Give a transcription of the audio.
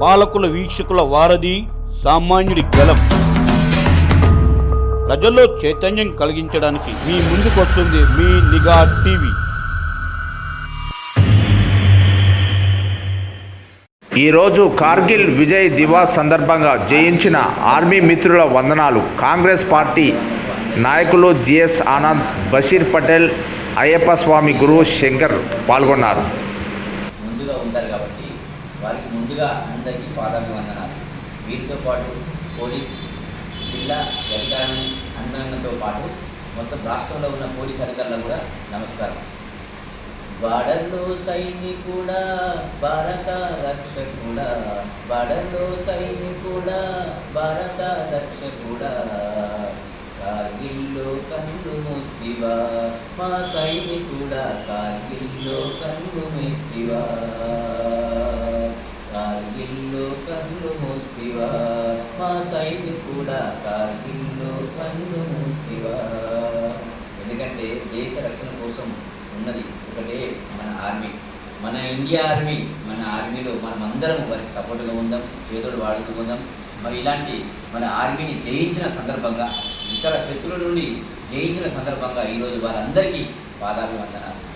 పాలకుల వీక్షకుల వారధి సామాన్యుడి గలం. ప్రజల్లో చైతన్యం కలిగించడానికి మీ ముందుకు వస్తుంది మీ నిఘా టీవీ. ఈరోజు కార్గిల్ విజయ్ దివాస్ సందర్భంగా జయించిన ఆర్మీ మిత్రుల వందనాలు. కాంగ్రెస్ పార్టీ నాయకులు జిఎస్ ఆనంద్ బషీర్ పటేల్ అయ్యప్ప స్వామి గురువు శంకర్ పాల్గొన్నారు. ముందుగా ఉంటారు కాబట్టి వారికి ముందుగా అందరికీ పాదాభివందనాలు. వీరితో పాటు పోలీస్ జిల్లా అధికారులు అందరితో పాటు మొత్తం రాష్ట్రంలో ఉన్న పోలీస్ అధికారులకు కూడా నమస్కారం. బాడల్లో సైనికుడా భారత రక్షకుడా బాడల్లో సైనికుడా భారత రక్షకుడా కార్గిల్లో కన్ను మూస్తివా మా సైనికుడా కార్గిల్లో కన్ను మూస్తివా కార్గిల్లో కన్ను మూస్తివా మా కూడా కార్గిల్లో కన్ను మూస్తివా ఎందుకంటే దేశ రక్షణ కోసం ఉన్నది ఒకటే మన ఆర్మీ. మన ఇండియా ఆర్మీ మన ఆర్మీలో మనం అందరం వారికి సపోర్ట్గా ఉందాం చేతులు వాడుతూ ఉందాం. మరి ఇలాంటి మన ఆర్మీని జయించిన సందర్భంగా ఇతర శత్రువుల నుండి జయించిన సందర్భంగా ఈరోజు వారందరికీ పాదాభివందనాలు.